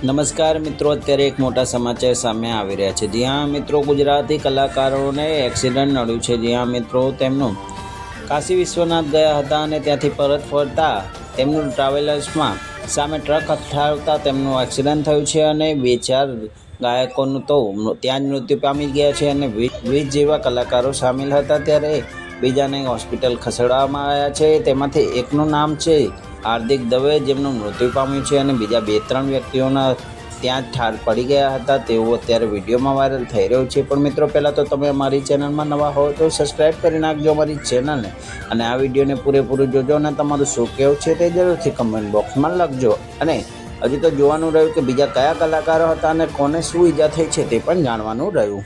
નમસ્કાર મિત્રો, અત્યારે એક મોટા સમાચાર સામે આવી રહ્યા છે. જ્યાં મિત્રો, ગુજરાતી કલાકારોને એક્સિડન્ટ નડ્યું છે. જ્યાં મિત્રો તેમનું કાશી વિશ્વનાથ ગયા હતા અને ત્યાંથી પરત ફરતા તેમનું ટ્રાવેલર્સમાં સામે ટ્રક અથડાવતા તેમનું એક્સિડન્ટ થયું છે અને બે ચાર ગાયકોનું તો ત્યાં જ મૃત્યુ પામી ગયા છે અને વીસ જેવા કલાકારો સામેલ હતા. ત્યારે બીજાને હોસ્પિટલ ખસેડવામાં આવ્યા છે. તેમાંથી એકનું નામ છે હાર્દિક દવે, જેમનું મૃત્યુ પામ્યું છે અને બીજા બે ત્રણ વ્યક્તિઓના ત્યાં જ ઠાર પડી ગયા હતા. તેઓ અત્યારે વિડીયોમાં વાયરલ થઈ રહ્યું છે. પણ મિત્રો, પહેલાં તો તમે અમારી ચેનલમાં નવા હો તો સબસ્ક્રાઈબ કરી નાખજો અમારી ચેનલને. અને આ વિડીયોને પૂરેપૂરું જોજો અને તમારું શું કહેવું છે તે જરૂરથી કમેન્ટ બોક્સમાં લખજો. અને હજી તો જોવાનું રહ્યું કે બીજા કયા કલાકારો હતા અને કોને શું ઈજા થઈ છે તે પણ જાણવાનું રહ્યું.